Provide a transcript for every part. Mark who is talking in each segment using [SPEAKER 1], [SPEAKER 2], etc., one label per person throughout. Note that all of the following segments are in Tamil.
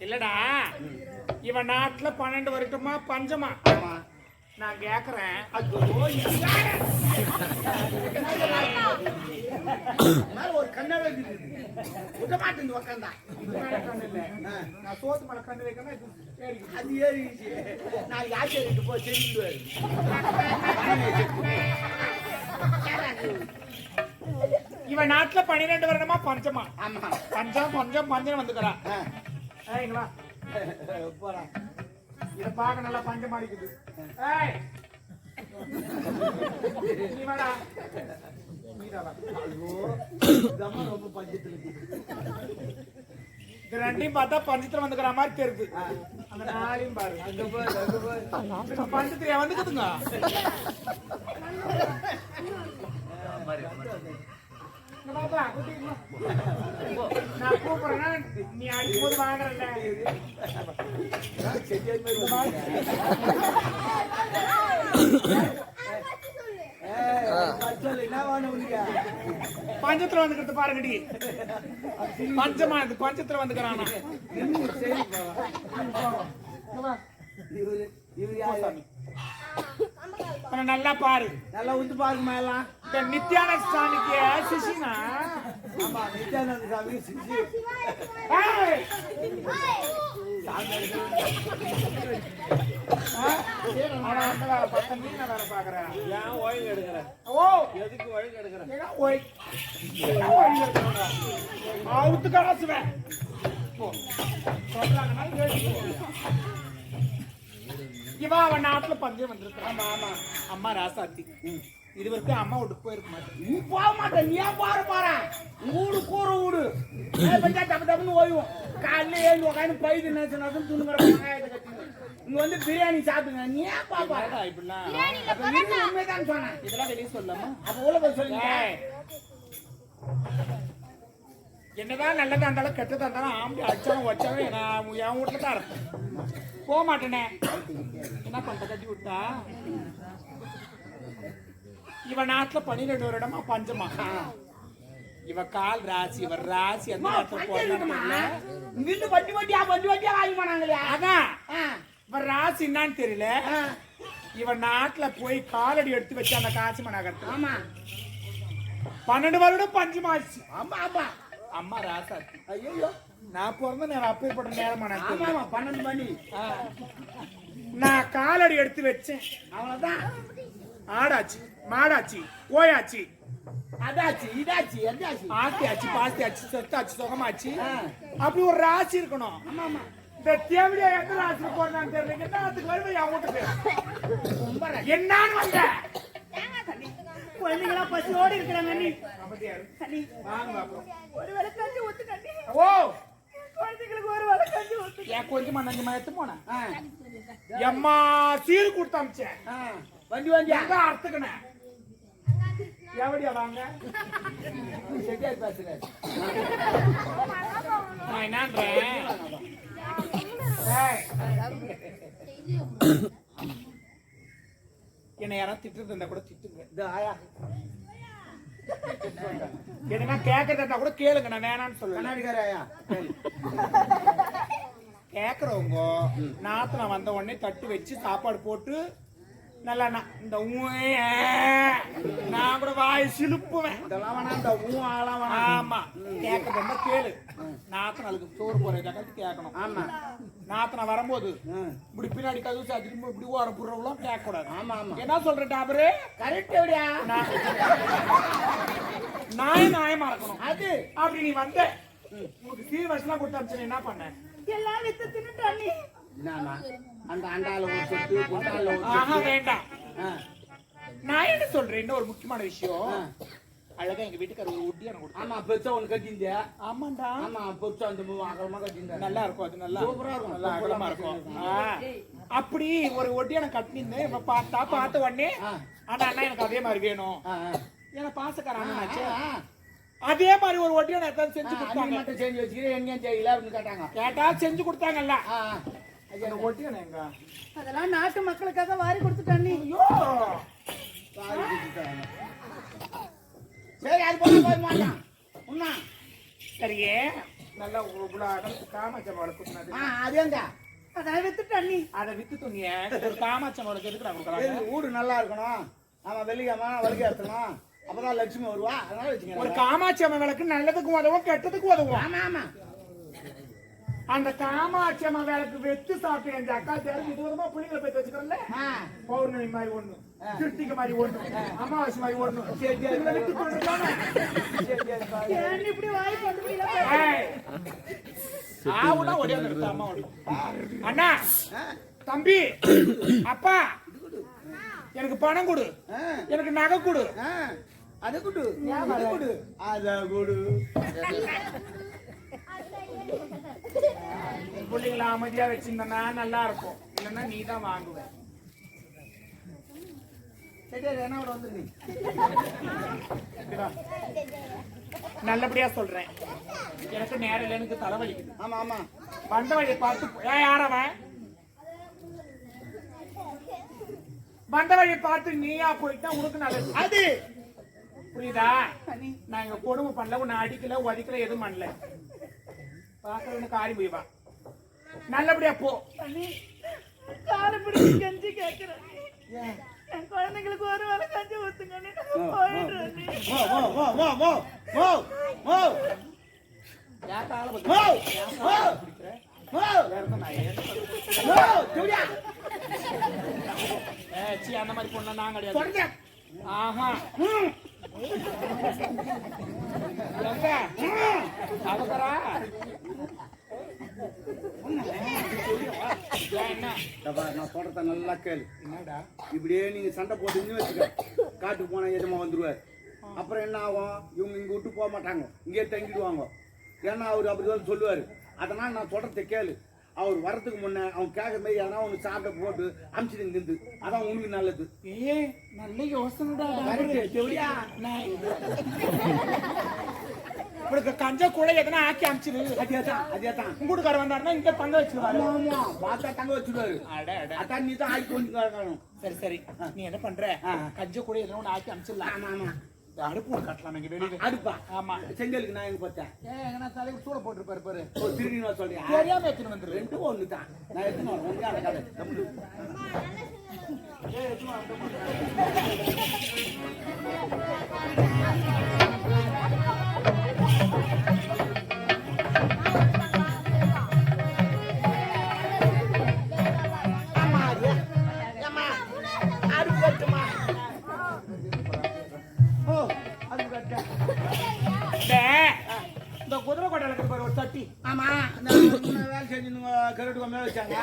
[SPEAKER 1] இல்லடா இவன் நாட்டுல பன்னெண்டு வரட்டுமா? பஞ்சமா?
[SPEAKER 2] ஆமா.
[SPEAKER 1] நான் கேக்குறேன்.
[SPEAKER 2] ஒரு கண்ணாடி விட மாட்டேன் உக்காந்தா.
[SPEAKER 1] நான் சோத்து மேல கண்ணு வைக்கணும்.
[SPEAKER 2] அது ஏறிடுச்சு நான் யாச்சரிட்டு போய் செஞ்சுடுவாரு
[SPEAKER 1] இவன் நாட்டுல பன்னிரெண்டு வருடமா பஞ்சமா?
[SPEAKER 2] ஆமா.
[SPEAKER 1] பஞ்சம் பஞ்சம் பஞ்சம் வந்துக்கிறான் இத பார்க்க நல்லா பஞ்சம் அடிக்குது ஏய். நீ வாடா. நீடா வா.
[SPEAKER 2] தம்மா ரொம்ப பஞ்சத்துல.
[SPEAKER 1] இது ரெண்டையும் பார்த்தா பஞ்சத்துல வந்துக்கிற மாதிரி தெரியுது. அந்த நாளையும் பாரு. பஞ்சத்துல வந்துக்குதுங்க இங்க வாப்பா, கூட்டிட்டு வா. நான் கூப்பிடுறேன்னா நீ அடிக்கும் போது வாங்குறல்ல
[SPEAKER 2] செடியா மாதிரி ஏய், பச்சல் என்ன வேணும் உனக்கு?
[SPEAKER 1] பஞ்சத்துல வந்துக்கிறது பாருங்கடி பஞ்சமா இது பஞ்சத்துல வந்துக்கிறானா.
[SPEAKER 2] இவரு இவரு யாரு?
[SPEAKER 1] அவனை நல்லா பாரு.
[SPEAKER 2] நல்லா உத்து பாருமா எல்லாம்
[SPEAKER 1] இந்த நித்யானந்த சாமிக்கு சிசினா?
[SPEAKER 2] ஆமா நித்யானந்த சாமி சிசி?
[SPEAKER 1] அவுத்து காசுவேன் போ. இவன் அவன் நாட்டுல பஞ்சம் வந்திருக்கான்
[SPEAKER 2] ஆமா ஆமா
[SPEAKER 1] அம்மா ராசாத்தி. இது வரைக்கும் அம்மா விட்டு போயிருக்க மாட்டேன்
[SPEAKER 2] நீ போக மாட்ட நீ ஏன் பாரு பாரு ஊடு கூற ஊடு பஞ்சா டப்பு டப்புன்னு ஓய்வும். காலையில ஏழு உட்காந்து பைது நினைச்சு நடுன்னு துணுங்கிற வெங்காயத்தை கட்டின்னு. இங்க வந்து பிரியாணி சாப்பிடுங்க நீ ஏன் பாப்பா?
[SPEAKER 1] இப்படிலாம்?
[SPEAKER 2] உண்மைதான் சொன்னேன்
[SPEAKER 1] இதெல்லாம் வெளியே சொல்லாமா
[SPEAKER 2] அப்ப உள்ள போய் சொல்லுங்க.
[SPEAKER 1] என்னதான் நல்லதா இருந்தாலும் கெட்டதா இருந்தாலும் ஆம்பளை அடிச்சாலும் வச்சாலும் நான் என் வீட்டுல தான் இருப்பேன். போக மாட்டேனே. என்ன பண்ற கட்டி விட்டா இவன் நாட்டுல பன்னிரெண்டு வருடமா பஞ்சமா. இவ கால் ராசி இவ ராசி அந்த நேரத்துல போறான்னு
[SPEAKER 2] இங்கிருந்து வட்டி வட்டியா வட்டி வட்டியா வாங்கி போனாங்களே.
[SPEAKER 1] அதான்.
[SPEAKER 2] ஆ,
[SPEAKER 1] இவன் ராசி என்னன்னு தெரியல. இவன் நாட்டுல போய் காலடி எடுத்து வச்சு அந்த காசி நகரத்துல
[SPEAKER 2] ஆமா.
[SPEAKER 1] பன்னெண்டு வருடம் பஞ்சமாச்சு.
[SPEAKER 2] ஆமா ஆமா.
[SPEAKER 1] அம்மா ராசாத்தி
[SPEAKER 2] ஐயோ
[SPEAKER 1] நான் பிறந்த நேரம் அப்பேற்பட்ட நேரமா
[SPEAKER 2] ஆமா ஆமா பன்னெண்டு மணி.
[SPEAKER 1] நான் காலடி எடுத்து வச்சேன்.
[SPEAKER 2] அவ்வளவுதான்.
[SPEAKER 1] ஆடாச்சு மாடாச்சு ஓயாச்சு.
[SPEAKER 2] அதாச்சு இதாச்சு எதாச்சு
[SPEAKER 1] ஆத்தியாச்சு பாத்தியாச்சு செத்தாச்சு சுகமாச்சு. அப்படி ஒரு ராசி இருக்கணும்.
[SPEAKER 2] ஆமா ஆமா
[SPEAKER 1] இந்த தேவடியா எந்த ராசி போறான்னு தெரியல. என்ன வருது என் வீட்டுக்கு? என்னான்னு வந்த
[SPEAKER 2] குழந்தைங்களா பசியோடு இருக்கிறாங்க
[SPEAKER 1] பாப்போம்.
[SPEAKER 2] ஒரு வேலை கஞ்சி ஊத்து கண்ணி
[SPEAKER 1] ஓ
[SPEAKER 2] குழந்தைங்களுக்கு ஒரு வேலை கஞ்சி ஊத்து
[SPEAKER 1] என் கொஞ்சமா நஞ்சமா எடுத்து போனேன் எம்மா சீர் கொடுத்து அமிச்சேன்.
[SPEAKER 2] வண்டி வண்டியா
[SPEAKER 1] எங்க அறுத்துக்கினேன் எவடியா வாங்க?
[SPEAKER 2] செட்டியார் பேசுறாரு
[SPEAKER 1] நான் என்னன்றேன்? ஏய், என்னை யாராவது திட்டுறது இருந்தா கூட திட்டுங்க.
[SPEAKER 2] இது ஆயா.
[SPEAKER 1] எதுனா கேட்கறதா கூட கேளுங்க நான் வேணாம்னு சொல்லுவேன்
[SPEAKER 2] ஆயா? சரி.
[SPEAKER 1] கேக்குறவங்க நாத்துல வந்த உடனே தட்டு வச்சு சாப்பாடு போட்டு நல்லா இந்த ஊ- நான் கூட வாய் சிலுப்புவேன்.
[SPEAKER 2] இதெல்லாம் வேணாம் இந்த ஊ ஆலாம் வேணாம்
[SPEAKER 1] ஆமா கேட்கறது இருந்தா கேளு. நாத்தனாளுக்கு சோறு போறதுக்காக கேட்கணும்.
[SPEAKER 2] ஆமா.
[SPEAKER 1] நாத்தனா வரும்போது இப்படி பின்னாடி கதவு சாத்திட்டு இப்படி ஓர புறவெல்லாம் கேட்க கூடாது
[SPEAKER 2] ஆமா ஆமா.
[SPEAKER 1] என்ன சொல்ற டாபரு?
[SPEAKER 2] கரெக்ட் எப்படியா
[SPEAKER 1] நான் நாய நாயமா இருக்கணும்
[SPEAKER 2] அது.
[SPEAKER 1] அப்படி நீ வந்த உனக்கு சீர்வரிசெல்லாம் கொடுத்து அனுப்பிச்சு என்ன பண்ண
[SPEAKER 2] எல்லாம் வித்து தின்னுட்டா நீ? அந்த அண்டால ஒரு சொட்டு குண்டால ஒரு
[SPEAKER 1] ஆஹா வேண்டாம். நான் என்ன சொல்றேன்? இன்னும் ஒரு முக்கியமான விஷயம். அழகா எங்க வீட்டுக்கார ஒரு உட்டி எனக்கு கொடுத்தா
[SPEAKER 2] ஆமா பெருசா ஒண்ணு கட்டிந்த
[SPEAKER 1] ஆமாண்டா.
[SPEAKER 2] ஆமா பெருசா அந்த அகலமா கட்டிந்த
[SPEAKER 1] நல்லா இருக்கும் அது நல்லா.
[SPEAKER 2] சூப்பரா இருக்கும்.
[SPEAKER 1] நல்லா அகலமா இருக்கும். அப்படி ஒரு ஒட்டி எனக்கு கட்டினிருந்தேன் இப்ப பார்த்தா பார்த்த உடனே. ஆனா அண்ணா எனக்கு அதே மாதிரி வேணும். ஏன்னா பாசக்கார
[SPEAKER 2] ஆ.
[SPEAKER 1] அதே மாதிரி ஒரு ஒட்டி ஏதாவது செஞ்சு கொடுத்தாங்க.
[SPEAKER 2] மட்டும் செஞ்சு வச்சுக்கிறேன் எங்கேயும் செய்யல அப்படின்னு கேட்டாங்க.
[SPEAKER 1] கேட்டா செஞ்சு கொடுத்தாங்கல்ல.
[SPEAKER 3] அதெல்லாம் நாட்டு மக்களுக்காக வாரி கொடுத்துட்டான் நீ.
[SPEAKER 1] ஐயோ!
[SPEAKER 2] சாரி அது போய் மாட்டான் உண்ணா.
[SPEAKER 1] சரியே. நல்லா காமாட்சம் வளர்க்குறது
[SPEAKER 2] அதேங்க
[SPEAKER 3] அதான் வித்துட்டு அண்ணி
[SPEAKER 1] அதை வித்து துணிய ஒரு காமாட்சம் வளர்க்கு எதுக்கு நான் கொடுக்கலாம்
[SPEAKER 2] வீடு நல்லா இருக்கணும். ஆமா வெள்ளிக்கிழமை வலிக்க எடுத்தணும் அப்பதான் லட்சுமி வருவா. அதனால
[SPEAKER 1] ஒரு
[SPEAKER 2] வச்சுக்கோங்க
[SPEAKER 1] காமாட்சி அம்மன் விளக்கு நல்லதுக்கும் உதவும் கெட்டதுக்கும் உதவும்.
[SPEAKER 2] ஆமா ஆமா.
[SPEAKER 1] அந்த காமாட்சி அம்மா வேலைக்கு வெத்து சாப்பிட்டு என் அக்கா தேவை விதவிதமா புள்ளிகளை போய் வச்சுக்கிறோம்ல? பௌர்ணமி மாதிரி ஒண்ணு கிருத்திகை மாதிரி ஒண்ணு அமாவாசை மாதிரி ஒண்ணு.
[SPEAKER 3] இப்படி வாய்
[SPEAKER 1] ஆவுனா ஒடியாந்து அம்மா அண்ணா தம்பி அப்பா எனக்கு பணம் கொடு. எனக்கு நகை கொடு.
[SPEAKER 2] அது கொடு. அதை கொடு.
[SPEAKER 1] பிள்ளைங்களை அமைதியா வச்சிருந்தனா நல்லா இருக்கும். இல்லைன்னா நீ. தான் வாங்குவ? நல்லபடியா சொல்றேன். எனக்கு நேரம் இல்லை எனக்கு தலைவலிக்குது.
[SPEAKER 2] ஆமா ஆமா.
[SPEAKER 1] வந்த வழியை பார்த்து யாரவன் வந்த வழியை பார்த்து நீயா போயிட்டா உனக்கு நல்லது.
[SPEAKER 2] அது.
[SPEAKER 1] புரியுதா? நான் இங்க கொடுமை பண்ணல உன்னை அடிக்கல உதைக்கல எதுவும் பண்ணல. பார்க்கறவனு காரி முடியுமா? நல்லபடியா போ.
[SPEAKER 3] காலை பிடிச்சி கெஞ்சி கேட்கிறேன் குழந்தைங்களுக்கு ஒரு வேலை கஞ்சி ஊத்துங்க போயிடுறேன்.
[SPEAKER 1] அந்த மாதிரி பொண்ணு நான் கிடையாது. ஆஹா.
[SPEAKER 2] ம் நான் சொல்றத நல்லா கேளு
[SPEAKER 1] என்னடா
[SPEAKER 2] இப்படியே நீங்க சண்டை போட்டுன்னு வச்சுக்க காட்டுக்கு போனா எஜமா வந்துருவாரு அப்புறம் என்ன ஆகும் இவங்க இங்க விட்டு போக மாட்டாங்க இங்கே தங்கிடுவாங்க ஏன்னா அவர் அப்படிதான் சொல்லுவாரு அதனால நான் சொல்றதை கேளு. அவர் வரதுக்கு முன்ன அவன் கேட்குற மாதிரி எதனா ஒன்று சாப்பிட போட்டு அமிச்சிட்டு நின்று அதான் உனக்கு நல்லது.
[SPEAKER 1] ஏய் நல்ல நான் இவளுக்கு கஞ்ச கூட எதனா ஆக்கி அமிச்சிரு.
[SPEAKER 2] அதே தான் அதே தான்
[SPEAKER 1] உங்கூட்டுக்கார வந்தாருன்னா இங்க தங்க வச்சிருவாரு.
[SPEAKER 2] ஆமா பார்த்தா தங்க
[SPEAKER 1] அட
[SPEAKER 2] அதான் நீ தான் ஆக்கி இருக்கணும்
[SPEAKER 1] சரி சரி. நீ என்ன பண்ற. கஞ்ச கூட எதனா ஒண்ணு ஆக்கி அமிச்சிடலாம்.
[SPEAKER 2] ஆமா ஆமா.
[SPEAKER 1] அடுப்பு ஒண்ணு கட்டலாம் இங்க வெளியில.
[SPEAKER 2] அடுப்பா?
[SPEAKER 1] ஆமா.
[SPEAKER 2] செங்கலுக்கு நான் எங்க பார்த்தேன்?
[SPEAKER 1] ஏன் தலைக்கு சூட போட்டுருப்பாரு பாரு.
[SPEAKER 2] ஒரு திருடி நான் சொல்றியா?
[SPEAKER 1] தெரியாம எடுத்துன்னு வந்துரு
[SPEAKER 2] ரெண்டும் ஒன்று தான் நான் ஒன்றா தம்பி ஓ வச்சாங்க.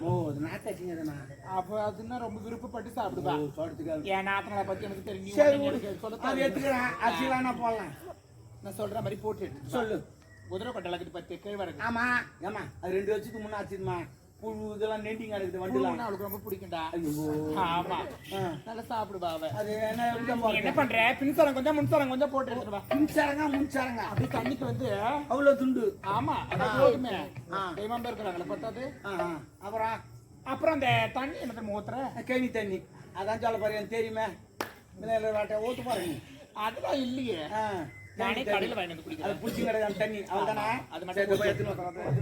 [SPEAKER 2] ஓ அது நாத்தாச்சிங்கண்ணா
[SPEAKER 1] அப்ப அதுன்னா ரொம்ப விருப்பப்பட்டு சாப்பிடுவா
[SPEAKER 2] ஓ சொல்றதுக்கு
[SPEAKER 1] என் நாத்தனால பத்தி எனக்கு தெரியும்.
[SPEAKER 2] சரி
[SPEAKER 1] சொல்ல.
[SPEAKER 2] எடுத்துக்கிறேன். வேணா போடலாம்.
[SPEAKER 1] நான் சொல்ற மாதிரி போட்டு
[SPEAKER 2] சொல்லு.
[SPEAKER 1] குதிரை கொட்டை இருக்குது பத்து கேழ்வரகு.
[SPEAKER 2] ஆமா. ஏமா அது ரெண்டு வருஷத்துக்கு முன்ன ஆச்சுமா புழு இதெல்லாம் நெண்டிங் இருக்குது வண்டிலாம்
[SPEAKER 1] அவளுக்கு ரொம்ப பிடிக்கும்டா. ஆமா. நல்லா சாப்பிடுவா அவ.
[SPEAKER 2] அது என்ன
[SPEAKER 1] என்ன பண்ற? பின்சாரம் கொஞ்சம் முன்சாரம் கொஞ்சம் போட்டு எடுத்துட்டு வா.
[SPEAKER 2] மின்சாரங்க.
[SPEAKER 1] அப்படி தண்ணிக்கு வந்து
[SPEAKER 2] அவ்வளோ துண்டு.
[SPEAKER 1] ஆமா அது போதுமே.
[SPEAKER 2] ஆ.
[SPEAKER 1] தெய்வம் இருக்கிறாங்களே பத்தாது.
[SPEAKER 2] அப்புறம்
[SPEAKER 1] அப்புறம் அந்த தண்ணி என்ன ஊத்துற?
[SPEAKER 2] கேணி தண்ணி. அதான் சொல்ல பாரு எனக்கு தெரியுமே. வாட்டை ஊத்து பாரு நீ
[SPEAKER 1] அதெல்லாம் இல்லையே. நானே கடையில. வாங்கிட்டு
[SPEAKER 2] அது புடிச்சு கிடையாது தண்ணி. அவ்வளோதானே
[SPEAKER 1] அது மட்டும்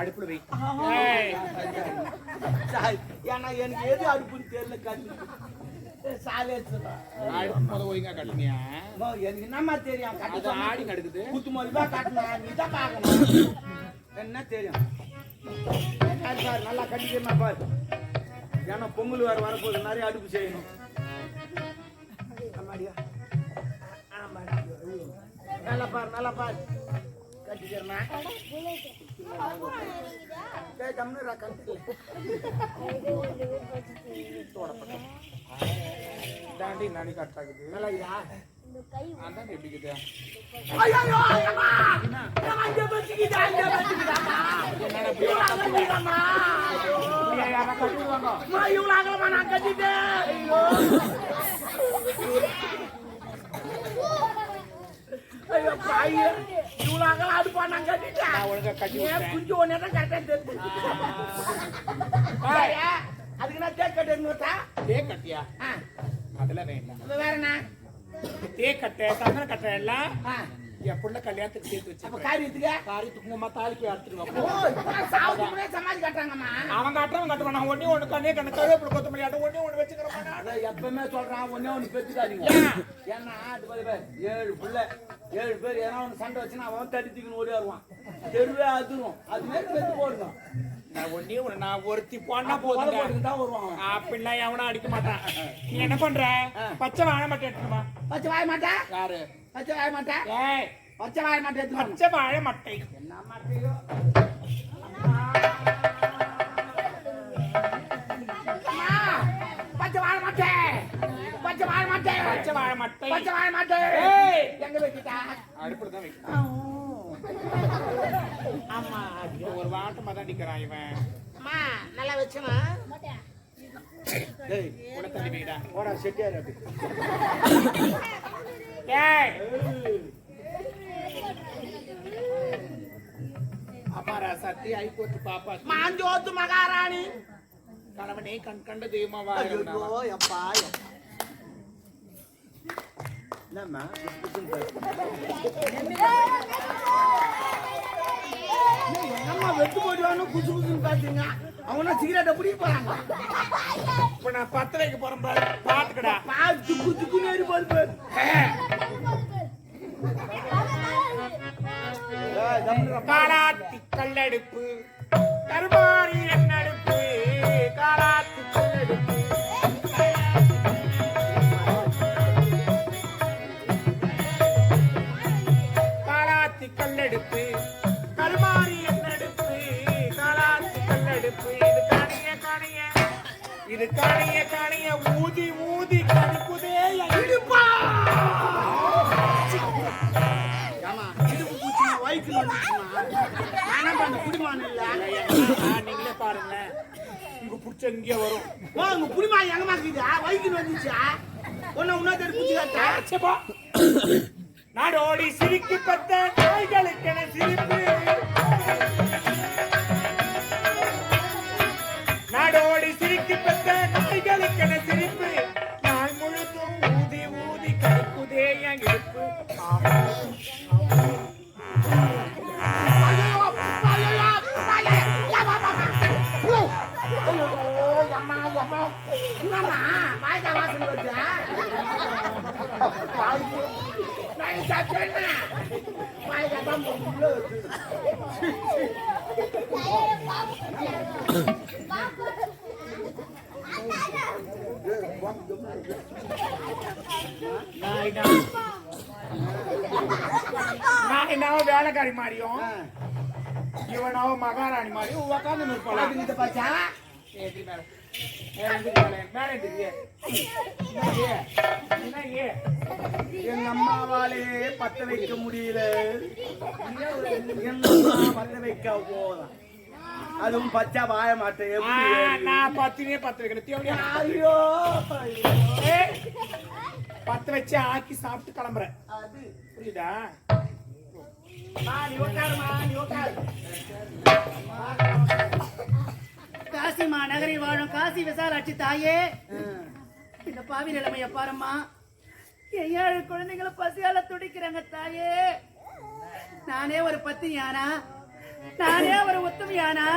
[SPEAKER 1] அடுப்புல வை.
[SPEAKER 2] ஏன்னா எனக்கு எது அடுப்புன்னு தெரியல கண்ணு. சாலை எடுத்துடுறேன்.
[SPEAKER 1] அடுப்பு முத ஒழுங்கா கட்டுனியா?
[SPEAKER 2] எனக்கு என்னம்மா தெரியும்? கட்டு
[SPEAKER 1] ஆடி நடுக்குது.
[SPEAKER 2] குத்து நீ தான் பார்க்கணும். என்ன தெரியும்? பாரு, நல்லா கட்டிக்கிறமா பாரு. ஏன்னா பொங்கல் வேற வரப்போகுது. நிறைய அடுப்பு செய்யணும். ஆமாடியா. நல்லா பாரு நல்லா பாரு. கட்டிக்கிறமா
[SPEAKER 1] தாண்டி நாடி கட்டாக்குது
[SPEAKER 2] நல்லா
[SPEAKER 1] அதான்
[SPEAKER 2] எப்படிக்குது இவ்வளோ நான் இவ்வளோ அகலாம் அடுப்பா
[SPEAKER 1] ஒழுங்கா கட்டி
[SPEAKER 2] ஏன் குஞ்சு ஒன்று தான் கரெக்டாக அதுக்கு நான் தேக் கட்டு இருந்துட்டா
[SPEAKER 1] தேக்
[SPEAKER 2] கட்டியா?
[SPEAKER 1] அதெல்லாம்
[SPEAKER 2] வேற என்ன?
[SPEAKER 1] தேக் கட்டை சந்தன கட்டை எல்லாம். கல்யாணத்துக்கு சேர்த்து வச்சு
[SPEAKER 2] காரியத்துக்கு
[SPEAKER 1] காரியத்துக்கு உங்க தாலிக்கு அறுத்துருவாங்க
[SPEAKER 2] சாவுக்கு முன்னாடி சமாதி கட்டுறாங்கம்மா.
[SPEAKER 1] அவன் கட்டுறவன் கட்டுவான். நான் ஒன்னே கண்ணே கண்ணு கருவேப்பிலை கொத்த முடியாது ஒன்னே ஒண்ணு வச்சுக்கிறேன்
[SPEAKER 2] சொல்றான் ஒன்னே ஒண்ணு பெற்றுக்காதீங்க ஏன்னா அது ஏழு பிள்ளை. ஏழு பேர் ஏன்னா ஒண்ணு சண்டை வச்சுன்னா அவன் தட்டி தூக்கின்னு ஓடி வருவான். தெருவே அதிரும். அது மாதிரி பெத்து போடுங்க
[SPEAKER 1] நான் ஒண்ணே ஒண்ணு நான் ஒருத்தி போனா
[SPEAKER 2] போதும் தான் வருவான். அவன்.
[SPEAKER 1] அப்படிலாம் எவனும் அடிக்க மாட்டான். நீ என்ன பண்ற? பச்சை வாழை மட்டும் எடுத்துமா
[SPEAKER 2] பச்சை வாய மாட்டா?
[SPEAKER 1] யாரு?
[SPEAKER 2] பச்சை வாய மாட்டா?
[SPEAKER 1] ஏய்.
[SPEAKER 2] பச்சை வாய மாட்டா எடுத்து
[SPEAKER 1] பச்சை வாழை மட்டை.
[SPEAKER 2] என்ன மாட்டையோ? பச்சை வாழ மாட்டேன் வாழ மாட்டேன்
[SPEAKER 1] பச்சை வாழை மட்டை.
[SPEAKER 2] பச்சை வாழ மாட்டேன்
[SPEAKER 1] ஏய்.
[SPEAKER 2] எங்க வைக்கிட்டா
[SPEAKER 1] அடுப்புல தான் வைக்கணும்.
[SPEAKER 2] ஆமா
[SPEAKER 1] ஐயோ, ஒரு வாட்டமா தான் இவன்.
[SPEAKER 2] அம்மா நல்லா வச்சுமா? டேய்
[SPEAKER 1] கூட தள்ளி வைடா.
[SPEAKER 2] போடா செட்டியார் அப்படி.
[SPEAKER 1] சத்தி பாப்பா.
[SPEAKER 2] மாஞ்சோத்து மகாராணி.
[SPEAKER 1] கணவனே கண் கண்ட தெய்வமா
[SPEAKER 2] ஐயோ
[SPEAKER 1] வாழ
[SPEAKER 2] எப்பா. என்னம்மா என்னம்மா வெட்டு போடுவானு குசு குசுன்னு பாத்தீங்க. அவனா சிகரெட்டை பிடிக்க போறாங்க.
[SPEAKER 1] இப்ப நான் பத்து வைக்க போறேன் பாரு. பாத்துக்கடா.
[SPEAKER 2] பா துக்கு துக்குன்னு ஏறி போது பாரு.
[SPEAKER 1] காலாத்தி கல்லெடுப்பு. கருமாரி புடிச்ச இங்கே வரும்.
[SPEAKER 2] ஓ உங்க குடிமா எங்க மாக்குதா வயிற்றுல வந்துச்சா ஒன்னு உன்னா தேடி பூச்சி காட்டா
[SPEAKER 1] அச்சப்பா. நாடோடி சிரிக்கு பத்த நாய்களுக்கென சிரிப்பு. நாடோடி சிரிக்கு பத்த நாய்களுக்கென சிரிப்பு. நாள் முழுதும் ஊதி ஊதி கருக்குதே என் இடுப்பு.
[SPEAKER 2] வாய்க்கா வாசல் வருது நான் சாப்பிட்டேன்னா வாய்க்கா தான்
[SPEAKER 1] நான் என்ன நான் என்னவோ வேலைக்காரி மாதிரியும் இவனாவோ மகாராணி மாதிரியும் உட்காந்து நிற்பான்
[SPEAKER 2] எங்க அம்மாவாலே பத்த வைக்க முடியல. பத்த வைக்க போதும் அதுவும் பச்சை வாய மாட்டேன்?
[SPEAKER 1] நான் பத்தினியே பத்து வைக்கிறேன்.
[SPEAKER 2] ஐயோ
[SPEAKER 1] பத்து வச்சு ஆக்கி சாப்பிட்டு கிளம்புறேன்.
[SPEAKER 2] அது.
[SPEAKER 1] புரியுதா?
[SPEAKER 2] நீ உட்காருமா நீ உட்காரு.
[SPEAKER 3] காசி மாநகரில் வாழும் காசி விசாலாட்சி தாயே. இந்த பாவி நிலைமைய பாருமா என் ஏழு குழந்தைங்களை பசியால துடிக்கிறாங்க தாயே. நானே ஒரு பத்தினியானா? நானே ஒரு உத்தமியானா?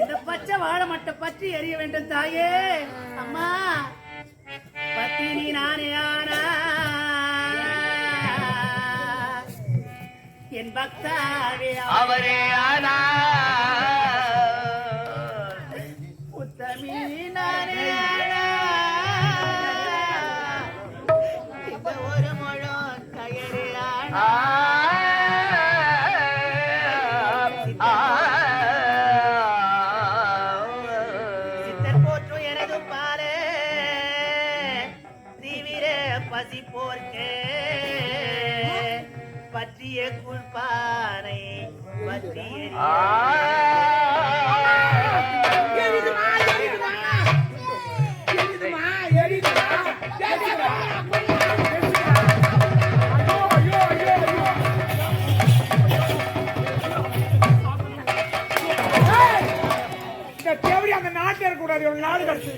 [SPEAKER 3] இந்த பச்சை வாழை மட்டை பற்றி எரிய வேண்டும் தாயே. அம்மா பத்தினி நானே ஆனா. என் பக்தாவே அவரே ஆனா. யானை பற்றி
[SPEAKER 1] நாட்டு இருக்கக்கூடாது நாடு கடைசி